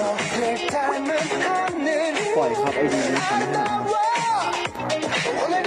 ปล่อยครับไอเดียนี้ทำให้เราไปฟังนะครับ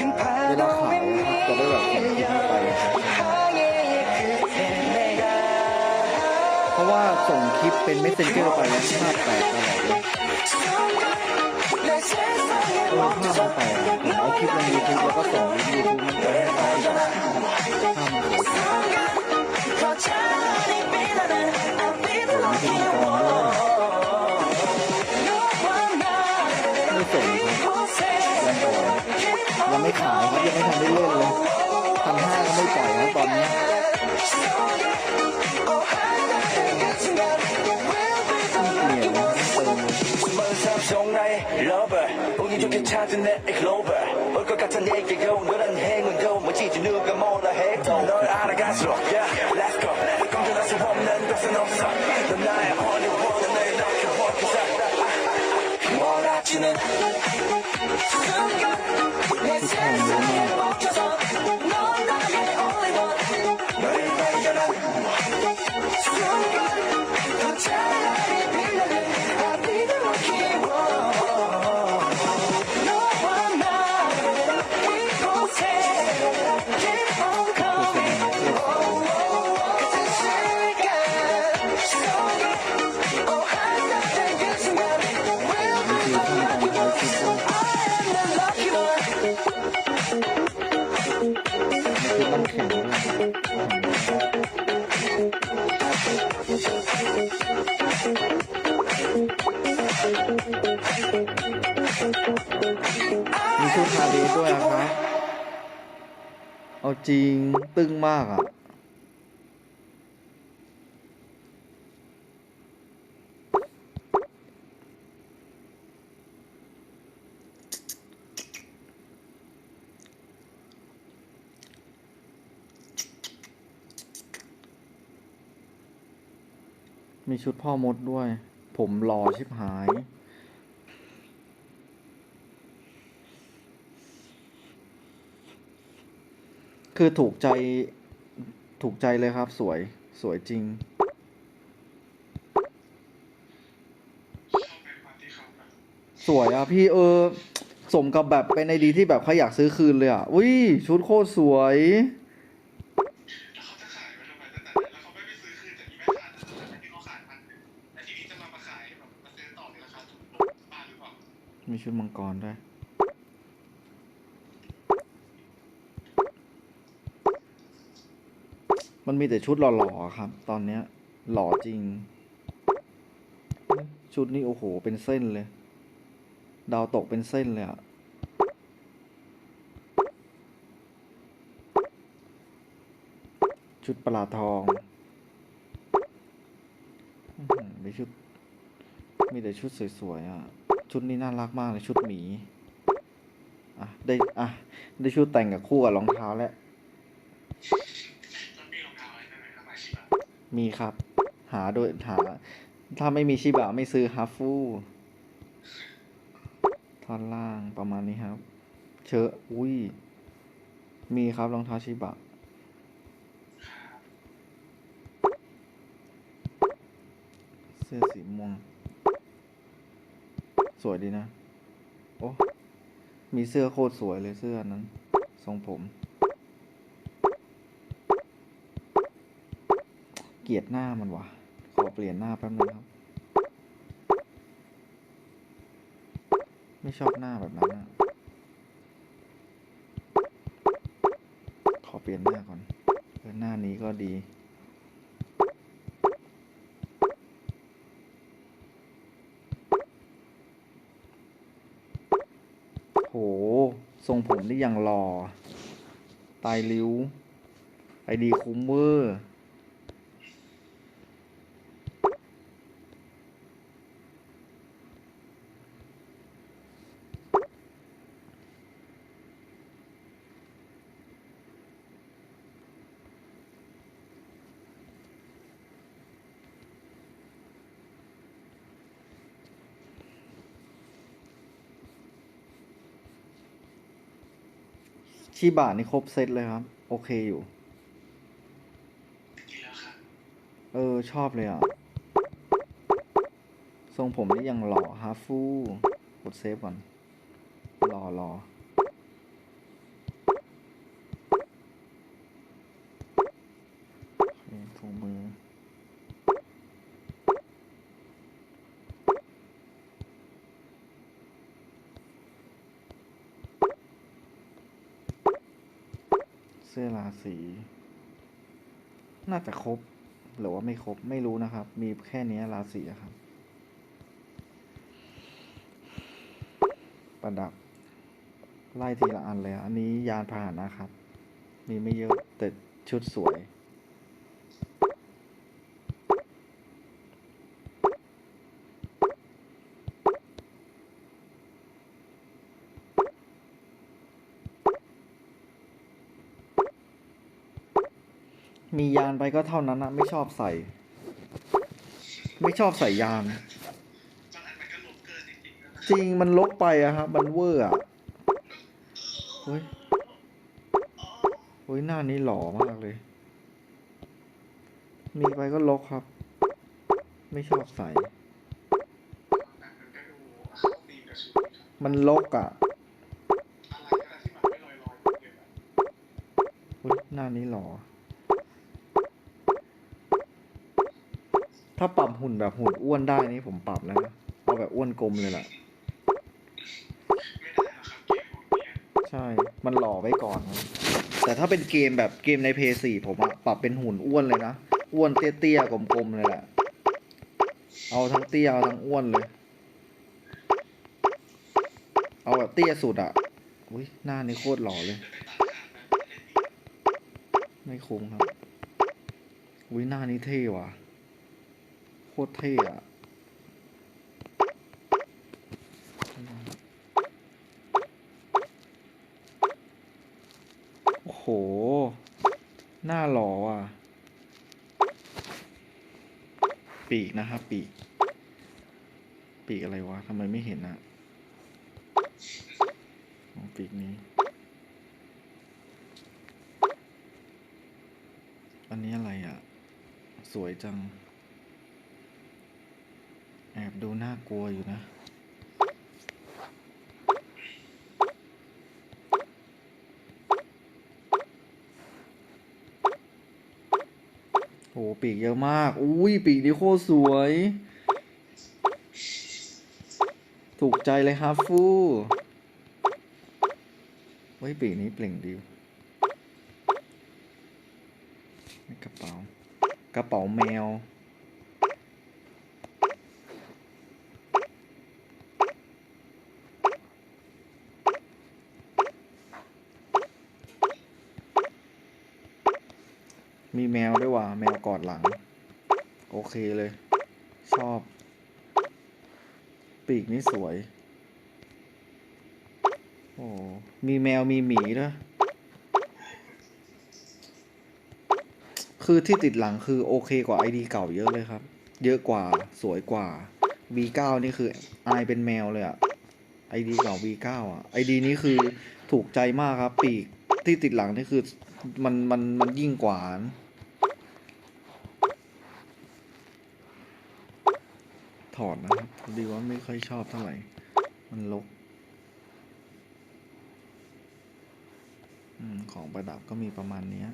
เวลาขายนะครับจะได้แบบ ว่าส่งคลิปเป็นเมสเซนเจอร์ไปแล้วภาพแตกตลอดเลยออภาพมันแตกผมเอาคลิปลงยูทูบแล้วก็ส่งยูทูบมันไปให้าปภาพมันแตกไม่ส่งครัยังไม่ขายครับยังไม่ทำได้เลย 찾은 내 clover 올것 같아 내게요 너란 행운도 멋지지 누가 뭐라 มีชุดฮาเด้ด้วยอะครับเอาจริง ตึงมากอะ มีชุดพ่อมดด้วย ผมหล่อชิบหาย คือถูกใจ ถูกใจเลยครับ สวย สวยจริงสวยอะพี่เออ สมกับแบบเป็นไอดีที่แบบเขาอยากซื้อคืนเลยอะอุ้ยชุดโคตรสวย ชุดมังกรด้วย มันมีแต่ชุดหล่อๆครับ ตอนเนี้ย หล่อจริง ชุดนี้โอ้โห เป็นเส้นเลย ดาวตกเป็นเส้นเลยอะชุดปลาทองมีชุด มีแต่ชุดสวยๆอะ ชุดนี้น่ารักมากเลยชุดหมีอะได้อะได้ชุดแต่งกับคู่กับรองเท้าแล้วแล้วมีรองเท้าอะไรได้ไหมครับอาชีพมีครับ หาโดยหา ถ้าไม่มีชิบะไม่ซื้อฮัฟฟูท่อนล่างประมาณนี้ครับ เชอะอุ้ย มีครับรองเท้าชิบะเสื้อสีม่วง สวยดีนะ โอ้ มีเสื้อโคตรสวยเลยเสื้อนั้น ทรงผม เกลียดหน้ามันวะขอเปลี่ยนหน้าแป๊บนึงครับ ไม่ชอบหน้าแบบนั้นนะขอเปลี่ยนหน้าก่อนเออหน้านี้ก็ดี โห ทรงผมนี่ยังหล่อ ตายริ้ว ไอดีคุ้มเวอร์ ชิบะนี่ครบเซตเลยครับ โอเคอยู่กินแล้วค่ะเออ ชอบเลยอะ ทรงผมนี่ยังหล่อฮาฟูกดเซฟก่อน รอรอโอเคถุงมือ เสื้อราศี น่าจะครบ หรือว่าไม่ครบ ไม่รู้นะครับ มีแค่นี้ราศีครับ ประดับ ไล่ทีละอันเลย อันนี้ยานพาหนะครับ มีไม่เยอะแต่ชุดสวย มียานไปก็เท่านั้นนะไม่ชอบใส่ ไม่ชอบใส่ยานบางจริงมันลกไปอะครับมันเวอร์อะเฮ้ยเฮ้ยหน้านี้หล่อมากเลย มีไปก็ลกครับ ไม่ชอบใส่ มันลกอะอะเฮ้ยหน้านี้หล่อ ถ้าปรับหุ่นแบบหุ่นอ้วนได้นี่ผมปรับนะเอาแบบอ้วนกลมเลยแหละใช่ มันหล่อไว้ก่อน แต่ถ้าเป็นเกมแบบเกมในเพย์สี่ผมอะปรับเป็นหุ่นอ้วนเลยนะ อ้วนเตี้ยๆกลมๆเลยแหละ เอาทั้งเตี้ยเอาทั้งอ้วนเลย เอาแบบเตี้ยสุดอะอุ้ยหน้านี่โคตรหล่อเลย ไม่คุ้มครับ อุ้ยหน้านี่เท่ว่ะ ตรเท่อะโอ้โห หน้าหล่อว่ะ ปีกนะครับปีก ปีกอะไรวะทำไมไม่เห็นอะอ๋อปีกนี้ อันนี้อะไรอะ สวยจัง แอบดูน่ากลัวอยู่นะ โอ้ปีกเยอะมาก อุ้ยปีกนี่โคตรสวย ถูกใจเลยครับฟูเฮ้ยปีกนี้เปล่งดีกระเป๋า กระเป๋าแมว มีแมวด้วยว่ะแมวกอดหลัง โอ เคเลย ชอบ ปีกนี่สวย โอ้ มีแมวมีหมีด้วย คือที่ติดหลังคือโอเคกว่าไอดีเก่าเยอะเลยครับ เยอะกว่าสวยกว่า V9 นี่คืออายเป็นแมวเลยอะไอดีเก่า V9 อะไอดีนี้คือถูกใจมากครับ ปีกที่ติดหลังนี่คือมันมันมันยิ่งกว่า อดนะครับดีว่าไม่ค่อยชอบเท่าไหร่ มันลกอของประดับก็มีประมาณนี้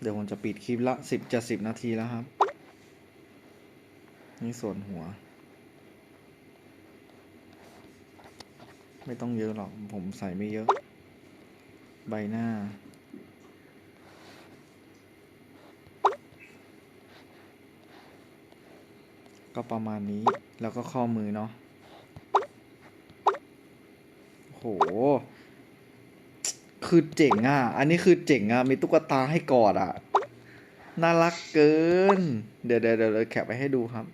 เดี๋ยวผมจะปิดคลิปละสิบจะสิบนาทีแล้วครับ นี่ส่วนหัว ไม่ต้องเยอะหรอก ผมใส่ไม่เยอะ ใบหน้า ก็ประมาณนี้ แล้วก็ข้อมือเนาะโห คือเจ๋งอะ อันนี้คือเจ๋งอะ มีตุ๊กตาให้กอดอะ น่ารักเกิน เดี๋ยวเดี๋ยวเดี๋ยวแคปไปให้ดูครับ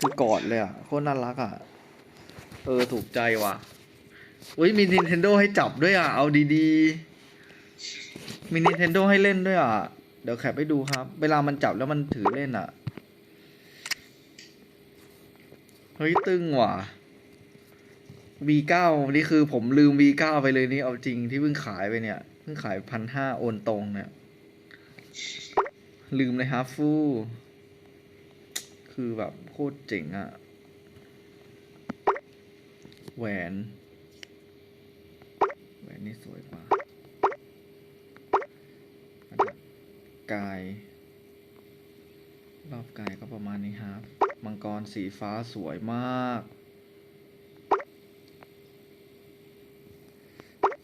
คือกอดเลยอะ โคตรน่ารักอะ เออ ถูกใจว่ะอุ้ยมี Nintendo ให้จับด้วยอะ เอาดีๆ มี Nintendo ให้เล่นด้วยอะ เดี๋ยวแคปให้ดูครับ เวลามันจับแล้วมันถือเล่นอะ เฮ้ยตึงว่ะ V9 นี่คือผมลืม V9 ไปเลยนี่เอาจริงที่เพิ่งขายไปเนี่ยเพิ่งขายพันห้าโอนตรงเนี่ยลืมเลยฮาฟูคือแบบโคตรเจ๋งอะแหวนแหวนนี่สวยกว่ากาย รอบกายก็ประมาณนี้ครับ มังกรสีฟ้าสวยมาก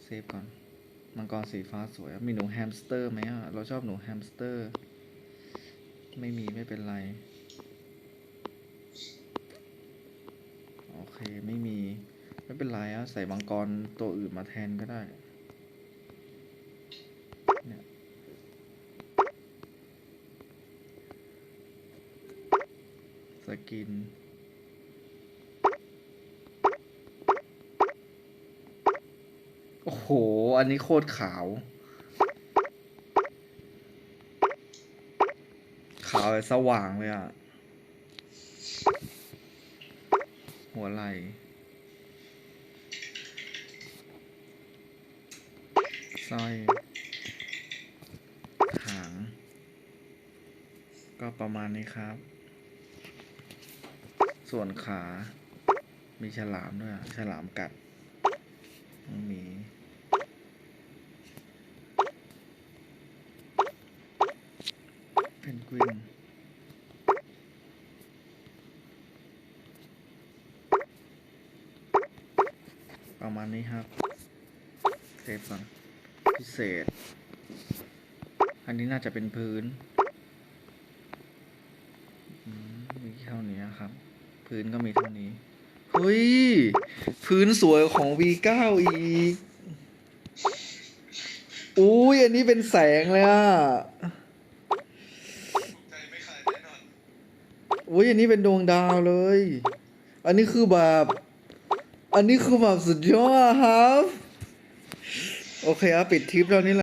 เซฟก่อน มังกรสีฟ้าสวย มีหนูแฮมสเตอร์ไหมอะ เราชอบหนูแฮมสเตอร์ ไม่มีไม่เป็นไร โอเค ไม่มี ไม่เป็นไรอะ ใส่มังกรตัวอื่นมาแทนก็ได้ เนี่ย สกิน โอ้โห อันนี้โคตรขาว ขาวสว่างเลยอะหัวไหล่สร้อยหาง ก็ประมาณนี้ครับ ส่วนขา มีฉลามด้วย ฉลามกัดต้องมีเพนกวินประมาณนี้ครับ เซฟก่อนพิเศษ อันนี้น่าจะเป็นพื้น พื้นก็มีเท่านี้ เฮ้ย พื้นสวยของ V9 อีก อุ้ยอันนี้เป็นแสงเลยอะอุ้ยอันนี้เป็นดวงดาวเลย อันนี้คือแบบ อันนี้คือแบบสุดยอดครับ โอเคครับปิดทริปแล้วนี่แหละ